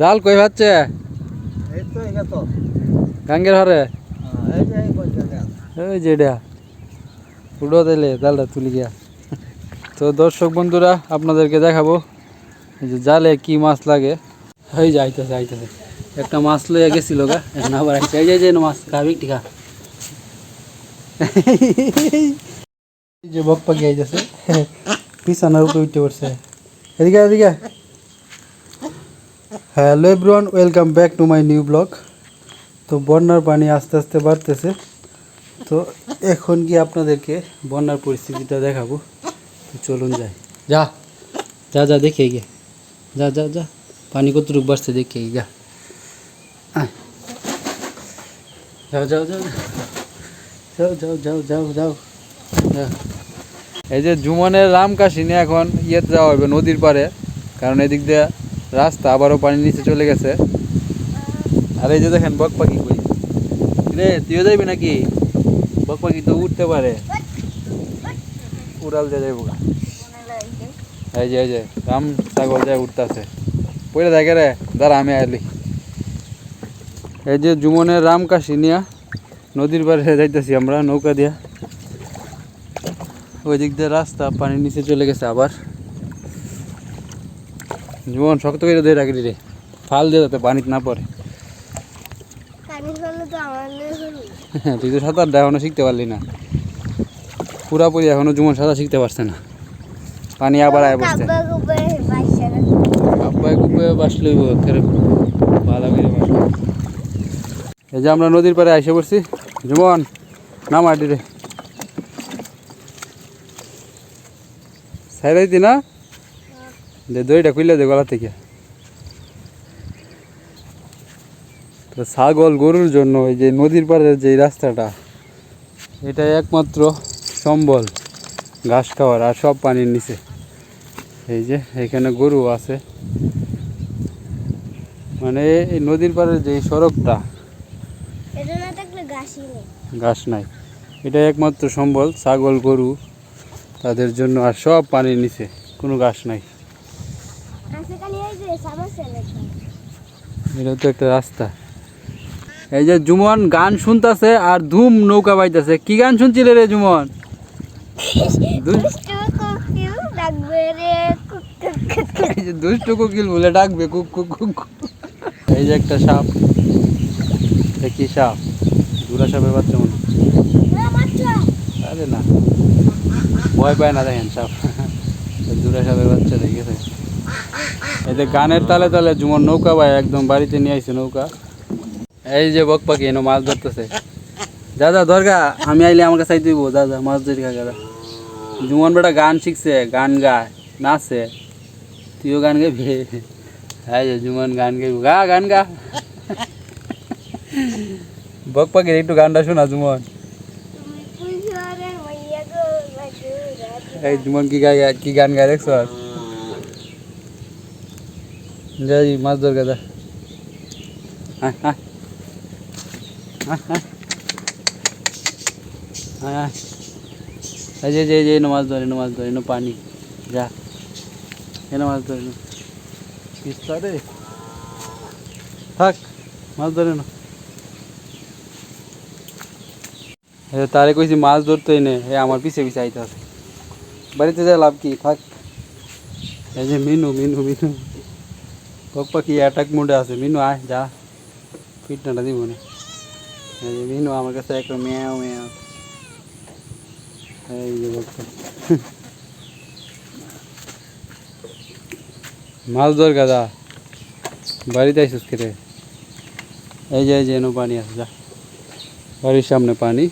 জাল কই ভাচ্ছে? এই তো এটা তো। গাঙ্গের হরে হ্যাঁ, এই যে এই কলকাতা ওই যে এটা। উড়ো দিলে জালটা তুলি গিয়া। তো দর্শক বন্ধুরা আপনাদেরকে দেখাবো যে জালে কি মাছ লাগে। এই যে আইতেছে একটা মাছ লইয়া গেছিল গা এখন আবার আইছে। এই যে, মাছ খাবি টিকা এই যে বক পাখি আইতেছে পিছানোর উপরে উঠতে পড়ছে। এদিকে এদিকে hello everyone, welcome back to my new blog. তো বন্যার পানি আস্তে আস্তে বাড়তেছে। তো এখন কি আপনাদেরকে বন্যার পরিস্থিতিটা দেখাবো। তো চলুন যাই। যা যা যা, দেখে গিয়ে। যা যা যা, পানি কতটুকু বাড়ছে দেখে যা। যাও যাও যাও যাও যাও যাও যাও যাও যাও। এই যে জুমনের রামকাশি নিয়ে এখন ইয়েতে যাওয়া হবে নদীর পাড়ে। কারণ এদিক দিয়ে রাস্তা আবারও পানির নিচে চলে গেছে। আর এই যে দেখেন বক পাখি কই? রে তুইও যাবি নাকি? বক পাখি তো উঠতে পারে। উড়াল দিয়ে যাইব এই যে এই যে, রাম ছাগল যায় উঠতেছে পড়ে থাকে রে, দাঁড়া, আমি আইলি এই যে জুমনের রামকাশি নিয়া নদীর পাড়ে যাইতেছি আমরা, নৌকা দিয়া। ওই দিক দিয়ে রাস্তা পানির নিচে চলে গেছে আবার। জীবন শক্ত করে ধরে রাখলি রে। ফাল দিয়ে যাতে পানিতে না পড়ে। হলো। তুই তো সাঁতারটা এখনও শিখতে পারলি না। পুরাপুরি এখনও জুমন সাঁতার শিখতে পারছে না। পানি আবার আয় বসছে। না। আব্বাই কুপে বাসলে ভালো করে বাসলো এই যে আমরা নদীর পাড়ে এসে পড়ছি। জুমন নাম আটি রে। সাইরাইতি না? দে দইটা খুললে দে গলা থেকে। তো ছাগল গরুর জন্য ওই যে নদীর পাড়ের যে রাস্তাটা এটা একমাত্র সম্বল ঘাস খাওয়ার আর সব পানির নিচে। এই যে এখানে গরু আছে। মানে এই নদীর পাড়ের যে সড়কটা। ঘাস নাই। এটা একমাত্র সম্বল ছাগল গরু তাদের জন্য আর সব পানির নিচে কোনো ঘাস নাই আছে খালি এই যে সামাসে লেখা। এটা তো একটা রাস্তা। এই যে জুমন গান শুনতাছে আর ধুম নৌকা বাইতেছে। কি গান শুনছিলে রে জুমন? দুষ্টু কোকিল বলে ডাকবে কুক কুক কুক। এই যে একটা সাপ। কি সাপ? দুরা সাপের বাচ্চা মনে। আরে না। ভয় পায় না দেখেন সাপ। দুরা সাপের বাচ্চা দেখেছে। এই যে গানের তালে তালে জুমন নৌকা ভাই একদম বাড়িতে নিয়ে আইছে নৌকা। এই যে বক পাখি এনে মাছ ধরতেছে। যা যা দরগা আমি আইলে আমাকে চাই দিব। যা যা মাছ ধরি কাকা জুমন বেটা গান শিখছে গান গায় নাচে। তুইও গান গাইবি? হ্যাঁ যে জুমন গান গাইব। গা গান গা। বক পাখির একটু গানটা শোনা জুমন। এই জুমন কি গায় কি গান গায় দেখছ? যাই মাছ ধর গাদা যে যে যে মাছ ধর মাছ ধর পানি। যা। এনো মাছ ধর এনো রে। থাক মাছ ধরে না। তারে কইছি মাছ ধরতে নে। এ আমার পিছে পিছে আইতে আছে বাড়িতে যা লাভ কি? থাক। এই যে মিনু মিনু মিনু। पक्की अटक मुंडे आसे, मीनू आ जा। फिट ना दी मुने ये मीनू आ मके सेक म्याव म्याव ए ये बक माल ज़ोर गदा बारी दाई सुस्के रे ए, जे जे, नो पानी आ जा। बारी सामने पानी।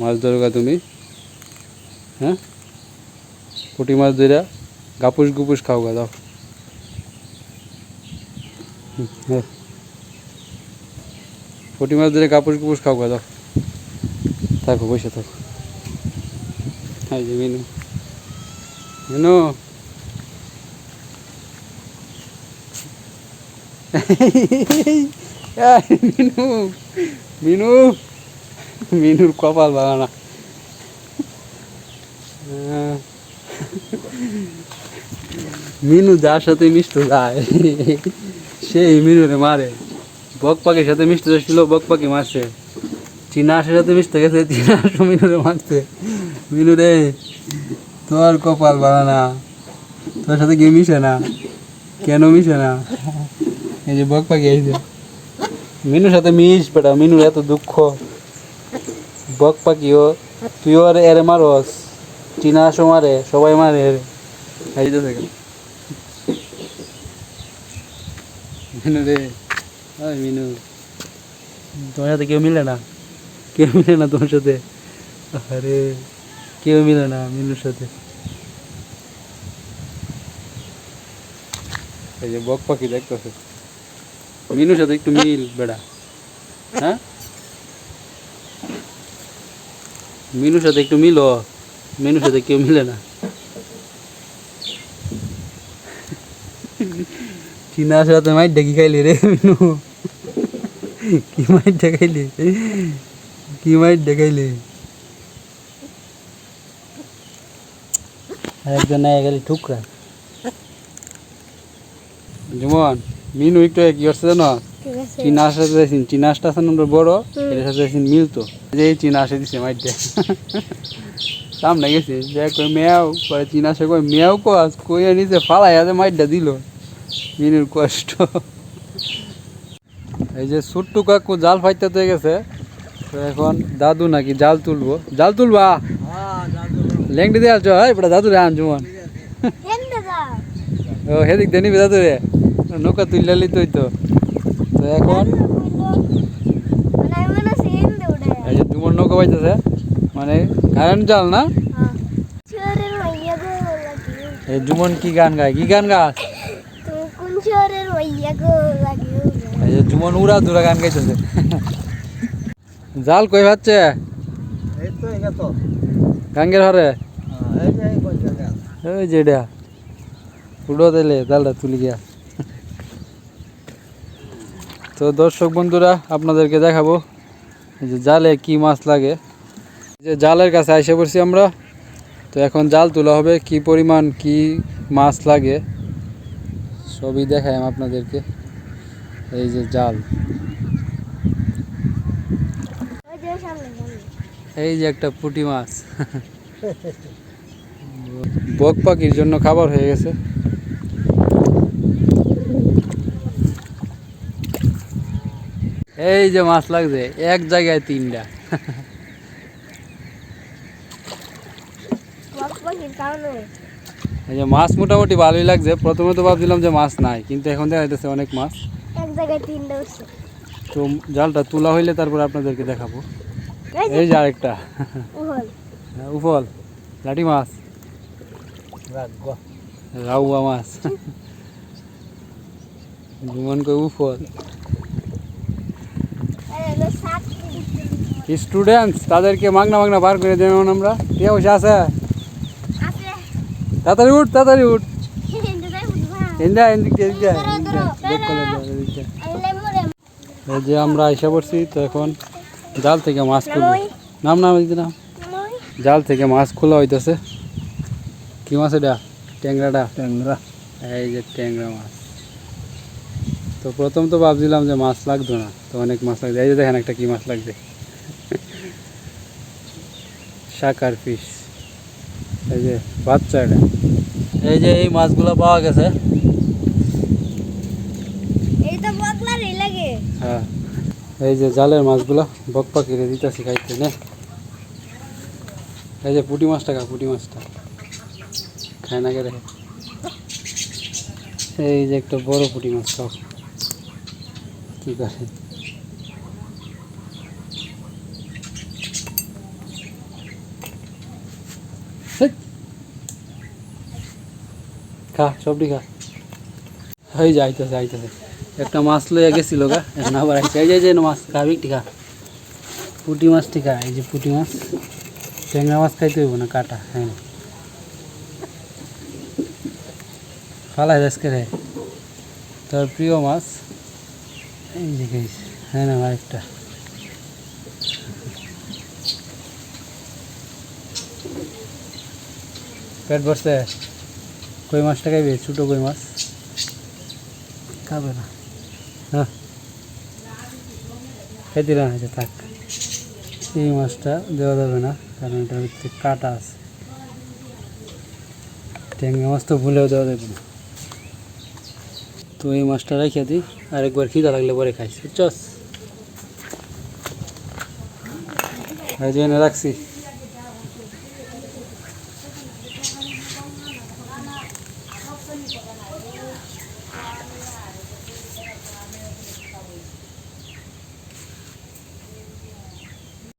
माल ज़ोर गा तुम्ही। हाँ? पुटी माल दे गापुश गुपुश खाओ गदा পুঁটি মাছ ধরে গাপুস গুপুস খাও দাও থাকো, বসে থাকো। মিনু। মিনু। মিনু। মিনু। মিনুর কপাল বাগানা মিনু যার সাথে মিষ্ট যায়। সেই মিনুরে মারে। বক পাখির সাথে মিশতে যাচ্ছিল বক পাখি মারছে। চীনা আসার সাথে মিশতে গেছে চীনা আসো মিনুরে মারছে মিনুরে তোর কপাল বানানা তোর সাথে গিয়ে মিশে না, কেন মিশে না? এই যে বক পাখি এই মিনুর সাথে মিশ বেটা, মিনুর এত দুঃখ। বক পাখিও তুইও আরে এরে মারস চীনা আসো মারে, সবাই মারে এই দেখে মিনু রে। ওই মিনু। তোমার সাথে কেউ মিলে না? কেউ মিলে না তোমার সাথে? আরে কেউ মিলে না মিনুর সাথে। এই যে বক পাখি দেখতেছে। মিনুর সাথে একটু মিল বেড়া। হ্যাঁ? মিনুর সাথে একটু মিল মিনুর সাথে কেউ মিলে না। চীনার সাথে মাইট ডাকি খাইলি রে মিনু। কি মাইট দেখাইলি কি মাইট দেখাইলি একজন নাই গেলি টুকরা যেমন মিনু একটু কি করছে জানো? চীনার সাথে যাইছিন চীনাসটা আছে নম্বর বড়। এটার সাথে যাইছিন মিলতো যে চীনা আসে দিছে মাইটে সামনে গেছে যে কই মেয়াও পরে চীনা আসে কই মেয়াও কস কই নিচে ফালাই আছে মাইটটা দিল। মিনুর কষ্ট। এই যে ছোট্টু কাকু জাল ফাইতে তো গেছে তো এখন দাদু নাকি জাল তুলবো। জাল তুলবা? হ্যাঁ দাদু লেংটি দিয়ে আলছো হয় এটা দাদু রে আনজুমন ও হেদিক দেনি দাদু রে নৌকা তুললি তুই তো। তো এখন এই যে তোমার নৌকা পাইতেছে মানে কারেন্ট জাল না? হ্যাঁ। এই জুমন কি গান গায়? কি গান গা তুমি কোন শহরের মাইয়া গো লাগি এই যে জুমন উড়া দুরা গান গাইতেছে। জাল কই ভাবছে গাঙ্গের হরে হ্যাঁ, এই যে এই কোন জায়গা ওই যে এটা। উড়ো দিলে জালটা তুলি গিয়া। তো দর্শক বন্ধুরা আপনাদেরকে দেখাবো যে জালে কি মাছ লাগে। যে জালের কাছে এসে পড়ছি আমরা। তো এখন জাল তোলা হবে কি পরিমাণ কি মাছ লাগে। সবই দেখাই আপনাদেরকে। এই যে জাল। এই যে একটা পুঁটি মাছ। বক পাখির জন্য খাবার হয়ে গেছে। এই যে মাছ লাগছে এক জায়গায় তিনটা। বক পাখির কারণে। এই যে মাছ মোটামুটি ভালোই লাগছে। প্রথমে তো ভাবছিলাম যে মাছ নাই কিন্তু এখন দেখা যাইতেছে অনেক মাছ। এক জায়গায় তিনটা উঠছে তো জালটা তোলা হইলে তারপর আপনাদেরকে দেখাবো। এই যে আরেকটা। উফল। লাঠি মাছ। রাউয়া মাছ। জুমন কই উফল। আরে স্টুডেন্টস তাদেরকে মাগনা মাগনা বার করে যেমন আমরা। কে বসে আছে? তাড়াতাড়ি উঠ তাড়াতাড়ি উঠ। বুঝবা এদিক দিয়ে, এই যে আমরা এসে পড়ছি তো এখন জাল থেকে মাছ খুলবো। নামই। নাম নাম এদিকে নাম। জাল থেকে মাছ খোলা হইতেছে। কি মাছ এটা? ট্যাংরাটা? ট্যাংরা। এই যে ট্যাংরা মাছ। তো প্রথম তো ভাবছিলাম যে মাছ লাগতো না তো অনেক মাছ লাগছে। এই যে দেখেন একটা কি মাছ লাগছে। শাকার ফিশ। এই যে বাচ্চা এটা। এই যে এই মাছগুলো পাওয়া গেছে। হ্যাঁ। এই যে জালের মাছগুলো বক পাখিরে দিতেছি খাইতে নে। এই যে পুঁটি মাছটা খা পুঁটি মাছটা। খায় না গেলে এই যে একটা বড় পুঁটি মাছ খাও। কি করে? খা, সবটি খা। হয়ে যাইতেছে আইতেছে একটা মাছ লইয়া গেছিল গা, এখন আবার আইছে। এই যে এই যে মাছ খাবি টিকা পুঁটি মাছ টিকা এই যে পুঁটি মাছ। ট্যাংরা মাছ খাইতে হইব না, কাটা হ্যাঁ। ফালাই আজকে রে? তোর প্রিয় মাছ। এই যে খাইছে হ্যাঁ না, আরেকটা। পেট ভরছে? কই মাছটা খাইবে ছোটো কই মাছ? খাবে না। হ্যাঁ। খেতে না হয়েছে থাক। এই মাছটা দেওয়া যাবে না কারণ এটার ভিতরে কাটা আছে। ট্যাংরা মাছ তো ভুলেও দেওয়া যাবে না। তো এই মাছটা রেখে দিই আরেকবার খিদা লাগলে পরে খাইছি চস এই যে রাখছি।